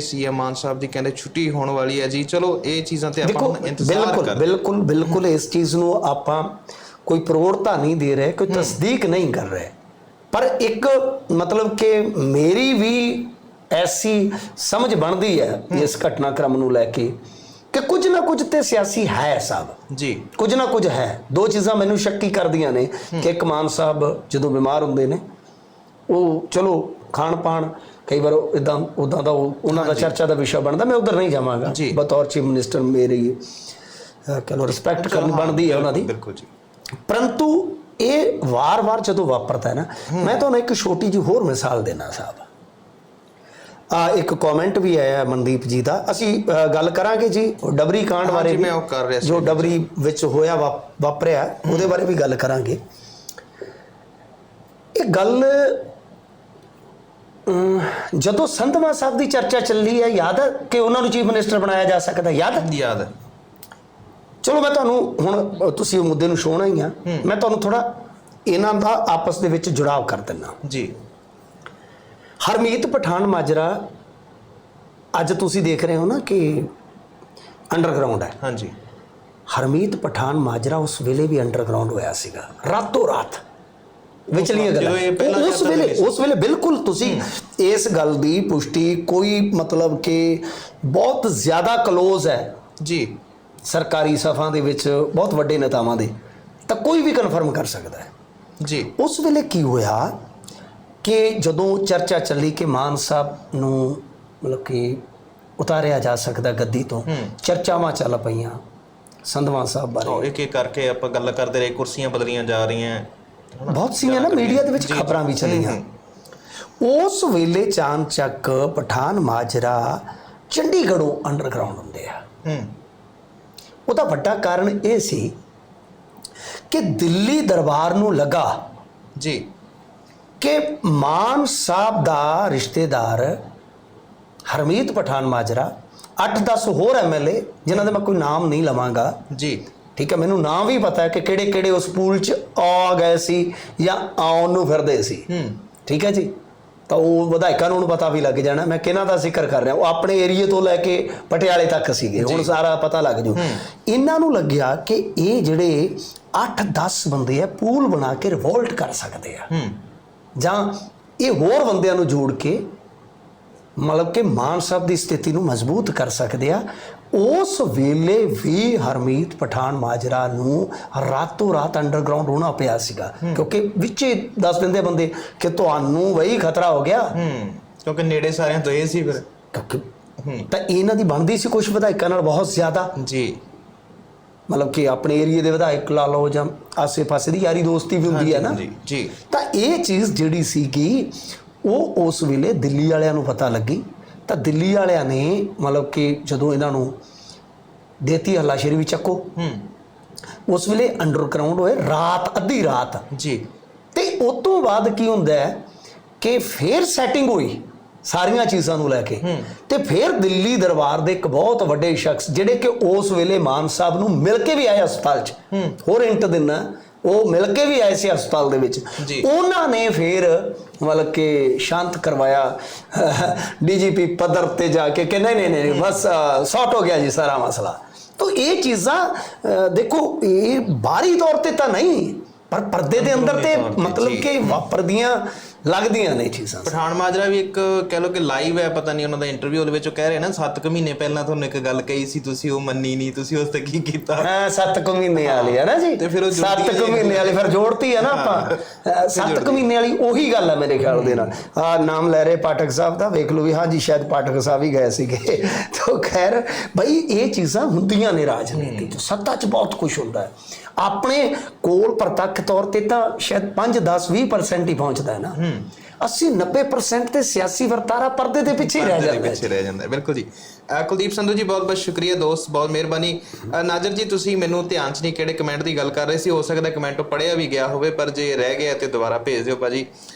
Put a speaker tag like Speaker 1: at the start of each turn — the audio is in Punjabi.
Speaker 1: ਸੀਐਮ ਮਾਨ ਸਾਹਿਬ ਦੀ ਕਹਿੰਦੇ ਛੁੱਟੀ ਹੋਣ ਵਾਲੀ ਹੈ ਜੀ। ਚਲੋ ਇਹ ਚੀਜ਼ਾਂ ਤੇ ਆਪਾਂ ਇੰਤਜ਼ਾਰ ਕਰ
Speaker 2: ਬਿਲਕੁਲ ਬਿਲਕੁਲ ਇਸ ਚੀਜ਼ ਨੂੰ ਆਪਾਂ ਕੋਈ ਪ੍ਰੋੜਤਾ ਨਹੀਂ ਦੇ ਰਹੇ ਕੋਈ ਤਸਦੀਕ ਨਹੀਂ ਕਰ ਰਹੇ। ਪਰ ਇੱਕ ਮਤਲਬ ਕਿ ਮੇਰੀ ਵੀ ਐਸੀ ਸਮਝ ਬਣਦੀ ਹੈ ਇਸ ਘਟਨਾਕ੍ਰਮ ਨੂੰ ਲੈ ਕੇ ਕਿ ਕੁਝ ਨਾ ਕੁਝ ਤੇ ਸਿਆਸੀ ਹੈ ਸਾਹਿਬ
Speaker 1: ਜੀ।
Speaker 2: ਕੁਝ ਨਾ ਕੁਝ ਹੈ। ਦੋ ਚੀਜ਼ਾਂ ਮੈਨੂੰ ਸ਼ੱਕੀ ਕਰਦੀਆਂ ਨੇ ਕਿ ਇੱਕ ਮਾਨ ਸਾਹਿਬ ਜਦੋਂ ਬਿਮਾਰ ਹੁੰਦੇ ਨੇ ਉਹ ਚਲੋ ਖਾਣ ਪਾਣ ਕਈ ਵਾਰ ਇਦਾਂ ਉਦਾਂ ਦਾ ਉਹ- ਉਹਨਾਂ ਦਾ ਚਰਚਾ ਦਾ ਵਿਸ਼ਾ ਬਣਦਾ ਮੈਂ ਉਧਰ ਨਹੀਂ ਜਾਵਾਂਗਾ। ਬਤੌਰ ਚੀਫ ਮਿਨਿਸਟਰ ਮੇਰੀ ਕਹਿ ਲਓ ਰਿਸਪੈਕਟ ਕਰਨੀ ਬਣਦੀ ਹੈ ਉਹਨਾਂ ਦੀ।
Speaker 1: ਬਿਲਕੁਲ ਜੀ।
Speaker 2: ਪਰੰਤੂ ਇਹ ਵਾਰ-ਵਾਰ ਜਦੋਂ ਵਾਪਰਦਾ ਹੈ ਨਾ ਮੈਂ ਤੁਹਾਨੂੰ ਇੱਕ ਛੋਟੀ ਜਿਹੀ ਹੋਰ ਮਿਸਾਲ ਦੇਣਾ ਸਾਹਿਬ। ਆ ਇੱਕ ਕਮੈਂਟ ਵੀ ਆਇਆ ਮਨਦੀਪ ਜੀ ਦਾ। ਅਸੀਂ ਗੱਲ ਕਰਾਂਗੇ ਜੀ ਡਬਰੀ ਕਾਂਡ ਬਾਰੇ ਵੀ। ਜੋ ਡਬਰੀ ਵਿੱਚ ਹੋਇਆ ਵਾਪਰਿਆ ਉਹਦੇ ਬਾਰੇ ਵੀ ਗੱਲ ਕਰਾਂਗੇ। ਇਹ ਗੱਲ ਜਦੋਂ ਸੰਧਵਾ ਸਾਹਿਬ ਦੀ ਚਰਚਾ ਚੱਲੀ ਹੈ ਯਾਦ ਹੈ ਕਿ ਉਹਨਾਂ ਨੂੰ ਚੀਫ ਮਿਨਿਸਟਰ ਬਣਾਇਆ ਜਾ ਸਕਦਾ? ਯਾਦ ਹੈ?
Speaker 1: ਯਾਦ ਹੈ।
Speaker 2: ਚਲੋ ਮੈਂ ਤੁਹਾਨੂੰ ਹੁਣ ਤੁਸੀਂ ਉਹ ਮੁੱਦੇ ਨੂੰ ਛੋਣਾ ਹੀ ਆ। ਮੈਂ ਤੁਹਾਨੂੰ ਥੋੜਾ ਇਹਨਾਂ ਦਾ ਆਪਸ ਦੇ ਵਿੱਚ ਜੁੜਾਵ ਕਰ ਦਿੰਦਾ।
Speaker 1: ਜੀ।
Speaker 2: ਹਰਮੀਤ ਪਠਾਨ ਮਾਜਰਾ ਅੱਜ ਤੁਸੀਂ ਦੇਖ ਰਹੇ ਹੋ ਨਾ ਕਿ ਅੰਡਰਗਰਾਉਂਡ ਹੈ।
Speaker 1: ਹਾਂਜੀ।
Speaker 2: ਹਰਮੀਤ ਪਠਾਨ ਮਾਜਰਾ ਉਸ ਵੇਲੇ ਵੀ ਅੰਡਰਗਰਾਉਂਡ ਹੋਇਆ ਸੀਗਾ। ਰਾਤੋਂ ਰਾਤ ਵਿਚਲੀਆਂ ਗੱਲਾਂ।
Speaker 1: ਜਦੋਂ ਇਹ ਪਹਿਲਾਂ
Speaker 2: ਉਸ ਵੇਲੇ। ਉਸ ਵੇਲੇ ਬਿਲਕੁਲ ਤੁਸੀਂ ਇਸ ਗੱਲ ਦੀ ਪੁਸ਼ਟੀ ਕੋਈ ਮਤਲਬ ਕਿ ਬਹੁਤ ਜ਼ਿਆਦਾ ক্লোਜ਼ ਹੈ।
Speaker 1: ਜੀ।
Speaker 2: ਸਰਕਾਰੀ ਸਫਾਂ ਦੇ ਵਿੱਚ ਬਹੁਤ ਵੱਡੇ ਨੇਤਾਵਾਂ ਦੇ ਤਾਂ ਕੋਈ ਵੀ ਕਨਫਰਮ ਕਰ ਸਕਦਾ ਹੈ।
Speaker 1: ਜੀ।
Speaker 2: ਉਸ ਵੇਲੇ ਕੀ ਹੋਇਆ ਕਿ ਜਦੋਂ ਚਰਚਾ ਚੱਲੀ ਕਿ ਮਾਨ ਸਾਹਿਬ ਨੂੰ ਮਤਲਬ ਕਿ ਉਤਾਰਿਆ ਜਾ ਸਕਦਾ ਗੱਦੀ ਤੋਂ ਚਰਚਾਵਾਂ ਚੱਲ ਪਈਆਂ ਸੰਧਵਾਂ ਸਾਹਿਬ ਬਾਰੇ।
Speaker 1: ਇੱਕ ਇੱਕ ਕਰਕੇ ਆਪਾਂ ਗੱਲ ਕਰਦੇ ਰਹੇ ਕੁਰਸੀਆਂ ਬਦਲੀਆਂ ਜਾ ਰਹੀਆਂ
Speaker 2: ਬਹੁਤ ਸੀਆਂ ਨਾ ਮੀਡੀਆ ਦੇ ਵਿੱਚ ਖਬਰਾਂ ਵੀ ਚੱਲੀਆਂ। ਉਸ ਵੇਲੇ ਚਾਨਚੱਕ ਪਠਾਨ ਮਾਜਰਾ ਚੰਡੀਗੜ੍ਹੋਂ ਅੰਡਰਗਰਾਉਂਡ ਹੁੰਦੇ ਆ।
Speaker 1: ਹੂੰ।
Speaker 2: ਉਹਦਾ ਵੱਡਾ ਕਾਰਨ ਇਹ ਸੀ ਕਿ ਦਿੱਲੀ ਦਰਬਾਰ ਨੂੰ ਲੱਗਾ
Speaker 1: ਜੀ।
Speaker 2: ਕਿ ਮਾਨ ਸਾਹਿਬ ਦਾ ਰਿਸ਼ਤੇਦਾਰ ਹਰਮੀਤ ਪਠਾਨ ਮਾਜਰਾ 8-10 ਹੋਰ ਐਮਐਲਏ ਜਿਨ੍ਹਾਂ ਦੇ ਮੈਂ ਕੋਈ ਨਾਮ ਨਹੀਂ ਲਵਾਂਗਾ
Speaker 1: ਜੀ।
Speaker 2: ਠੀਕ ਹੈ ਮੈਨੂੰ ਨਾਮ ਵੀ ਪਤਾ ਹੈ ਕਿ ਕਿਹੜੇ ਕਿਹੜੇ ਉਸ ਪੂਲ 'ਚ ਆ ਗਏ ਸੀ ਜਾਂ ਆਉਣ ਨੂੰ ਫਿਰਦੇ ਸੀ।
Speaker 1: ਹੂੰ।
Speaker 2: ਠੀਕ ਹੈ ਜੀ? ਤਾਂ ਉਹ ਵਿਧਾਇਕਾਂ ਨੂੰ ਪਤਾ ਵੀ ਲੱਗ ਜਾਣਾ। ਮੈਂ ਕਿਹਨਾਂ ਦਾ ਜ਼ਿਕਰ ਕਰ ਰਿਹਾ? ਉਹ ਆਪਣੇ ਏਰੀਏ ਤੋਂ ਲੈ ਕੇ ਪਟਿਆਲੇ ਤੱਕ ਸੀਗੇ। ਹੁਣ ਸਾਰਾ ਪਤਾ ਲੱਗ ਜੂ। ਇਹਨਾਂ ਨੂੰ ਲੱਗਿਆ ਕਿ ਇਹ ਜਿਹੜੇ 8-10 ਬੰਦੇ ਆ ਪੂਲ ਬਣਾ ਕੇ ਰਿਵੋਲਟ ਕਰ ਸਕਦੇ ਆ।
Speaker 1: ਹੂੰ।
Speaker 2: ਜਾਂ ਇਹ ਹੋਰ ਬੰਦਿਆਂ ਨੂੰ ਜੋੜ ਕੇ ਮਤਲਬ ਕਿ ਮਾਨ ਸਾਹਿਬ ਦੀ ਸਥਿਤੀ ਨੂੰ ਮਜ਼ਬੂਤ ਕਰ ਸਕਦੇ ਆ ਉਸ ਵੇਲੇ ਵੀ ਹਰਮੀਤ ਪਠਾਨ ਮਾਜਰਾ ਨੂੰ ਰਾਤੋਂ ਰਾਤ ਅੰਡਰਗਰਾਉਂਡ ਹੋਣਾ ਪਿਆ ਸੀਗਾ। ਕਿਉਂਕਿ ਵਿੱਚੇ ਦੱਸ ਦਿੰਦੇ ਬੰਦੇ ਕਿ ਤੁਹਾਨੂੰ ਵਹੀ ਖਤਰਾ ਹੋ ਗਿਆ।
Speaker 1: ਹੂੰ ਕਿਉਂਕਿ ਨੇੜੇ ਸਾਰਿਆਂ ਤੋਂ ਇਹ ਸੀ ਫਿਰ।
Speaker 2: ਕਿਉਂਕਿ ਤਾਂ ਇਹਨਾਂ ਦੀ ਬਣਦੀ ਸੀ ਕੁਝ ਵਿਧਾਇਕਾਂ ਨਾਲ ਬਹੁਤ ਜ਼ਿਆਦਾ।
Speaker 1: ਜੀ।
Speaker 2: ਮਤਲਬ ਕਿ ਆਪਣੇ ਏਰੀਏ ਦੇ ਵਿਧਾਇਕ ਲਾ ਲਓ ਜਾਂ ਆਸੇ-ਪਾਸੇ ਦੀ ਯਾਰੀ ਦੋਸਤੀ ਵੀ ਹੁੰਦੀ ਹੈ ਨਾ।
Speaker 1: ਜੀ ਜੀ।
Speaker 2: ਤਾਂ ਇਹ ਚੀਜ਼ ਜਿਹੜੀ ਸੀਗੀ ਉਹ ਉਸ ਵੇਲੇ ਦਿੱਲੀ ਵਾਲਿਆਂ ਨੂੰ ਪਤਾ ਲੱਗੀ। ਤਾਂ ਦਿੱਲੀ ਵਾਲਿਆਂ ਨੇ ਮਤਲਬ ਕਿ ਜਦੋਂ ਇਹਨਾਂ ਨੂੰ ਦੇਤੀ ਹੱਲਾਸ਼ੇਰੀ ਵੀ ਚੱਕੋ।
Speaker 1: ਹੂੰ।
Speaker 2: ਉਸ ਵੇਲੇ ਅੰਡਰਗਰਾਉਂਡ ਹੋਏ ਰਾਤ ਅੱਧੀ ਰਾਤ।
Speaker 1: ਜੀ।
Speaker 2: ਤੇ ਉਸ ਤੋਂ ਬਾਅਦ ਕੀ ਹੁੰਦਾ ਹੈ ਕਿ ਫੇਰ ਸੈਟਿੰਗ ਹੋਈ ਸਾਰੀਆਂ ਚੀਜ਼ਾਂ ਨੂੰ ਲੈ ਕੇ। ਤੇ ਫੇਰ ਦਿੱਲੀ ਦਰਬਾਰ ਦੇ ਇੱਕ ਬਹੁਤ ਵੱਡੇ ਸ਼ਖਸ ਜਿਹੜੇ ਕਿ ਉਸ ਵੇਲੇ ਮਾਨ ਸਾਹਿਬ ਨੂੰ ਮਿਲ ਕੇ ਵੀ ਆਏ ਹਸਪਤਾਲ 'ਚ। ਹੋਰ ਇੰਟ ਦਿਨਾ। ਉਹ ਮਿਲ ਕੇ ਵੀ ਆਏ ਸੀ ਹਸਪਤਾਲ ਦੇ ਵਿੱਚ। ਉਹਨਾਂ ਨੇ ਫੇਰ ਮਤਲਬ ਕਿ ਸ਼ਾਂਤ ਕਰਵਾਇਆ ਡੀਜੀਪੀ ਪੱਧਰ ਤੇ ਜਾ ਕੇ ਕਿ ਨਹੀਂ ਨਹੀਂ ਨਹੀਂ ਬਸ ਸੌਟ ਹੋ ਗਿਆ ਜੀ ਸਾਰਾ ਮਸਲਾ ਤਾਂ ਇਹ ਚੀਜ਼ਾਂ ਦੇਖੋ ਇਹ ਬਾਹਰੀ ਤੌਰ ਤੇ ਤਾਂ ਨਹੀਂ ਪਰ ਪਰਦੇ ਦੇ ਅੰਦਰ ਤੇ ਮਤਲਬ। ਕਿ ਵਾਪਰਦੀਆਂ ਲੱਗਦੀਆਂ ਨੇ ਚੀਜ਼ਾਂ।
Speaker 1: ਪਠਾਨ ਮਾਜਰਾ ਵੀ ਇੱਕ ਕਹਿ ਲੋ ਕਿ ਲਾਈਵ ਹੈ ਪਤਾ ਨਹੀਂ ਉਹਨਾਂ ਦਾ ਇੰਟਰਵਿਊ ਉਹਦੇ ਵਿੱਚ ਉਹ ਕਹਿ ਰਹੇ ਨਾ 7 ਕੁ ਮਹੀਨੇ ਪਹਿਲਾਂ ਤੁਹਾਨੂੰ ਇੱਕ ਗੱਲ ਕਹੀ ਸੀ ਤੁਸੀਂ ਉਹ ਮੰਨੀ ਨਹੀਂ ਤੁਸੀਂ ਉਸ ਤੇ ਕੀ ਕੀਤਾ?
Speaker 2: ਹਾਂ ਸੱਤ ਕੁ ਮਹੀਨੇ ਵਾਲੀ ਹੈ ਨਾ ਜੀ।
Speaker 1: ਤੇ ਫਿਰ ਉਹ ਜੁੜਦੀ
Speaker 2: ਸੱਤ ਕੁ
Speaker 1: ਹੈ।
Speaker 2: ਮਹੀਨੇ ਵਾਲੀ ਫਿਰ ਜੋੜਤੀ ਹੈ ਨਾ ਆਪਾਂ। ਅ, ਸੱਤ ਕੁ ਮਹੀਨੇ ਵਾਲੀ ਉਹੀ ਗੱਲ ਹੈ ਮੇਰੇ ਖਿਆਲ ਦੇ ਨਾਲ। ਆ ਨਾਮ ਲੈ ਰਹੇ ਪਾਠਕ ਸਾਹਿਬ ਦਾ ਵੇਖ ਲਓ ਵੀ ਹਾਂਜੀ ਸ਼ਾਇਦ ਪਾਠਕ ਸਾਹਿਬ ਹੀ ਗਏ ਸੀਗੇ। ਤਾਂ ਖੈਰ ਬਈ ਇਹ ਚੀਜ਼ਾਂ ਹੁੰਦੀਆਂ ਨੇ ਰਾਜਨੀਤੀ 'ਚ ਸੱਤਾ 'ਚ ਬਹੁਤ ਕੁਝ ਹੁੰਦਾ ਹੈ। ਆਪਣੇ ਕੋਲ ਪ੍ਰਤੱਖ ਤੌਰ ਤੇ ਤਾਂ ਸ਼ਾਇਦ 5 10 20% ਹੀ ਪਹੁੰਚਦਾ ਹੈ ਨਾ। 80 90% ਤੇ ਸਿਆਸੀ ਵਰਤਾਰਾ ਪਰਦੇ ਦੇ ਪਿੱਛੇ ਹੀ ਰਹਿ ਜਾਂਦਾ ਹੈ।
Speaker 1: ਪਿੱਛੇ ਰਹਿ ਜਾਂਦਾ ਹੈ ਬਿਲਕੁਲ ਜੀ। ਕੁਲਦੀਪ ਸੰਧੂ ਜੀ ਬਹੁਤ ਬਹੁਤ ਸ਼ੁਕਰੀਆ ਦੋਸਤ ਬਹੁਤ ਮਿਹਰਬਾਨੀ। ਨਾਜ਼ਰ ਜੀ ਤੁਸੀਂ ਮੈਨੂੰ ਧਿਆਨ 'ਚ ਨਹੀਂ ਕਿਹੜੇ ਕਮੈਂਟ ਦੀ ਗੱਲ ਕਰ ਰਹੇ ਸੀ ਹੋ ਸਕਦਾ ਕਮੈਂਟ ਪੜਿਆ ਵੀ ਗਿਆ ਹੋਵੇ ਪਰ ਜੇ ਰਹਿ ਗਿਆ ਤੇ ਦੁਬਾਰਾ ਭੇਜ ਦਿਓ ਭਾਜੀ।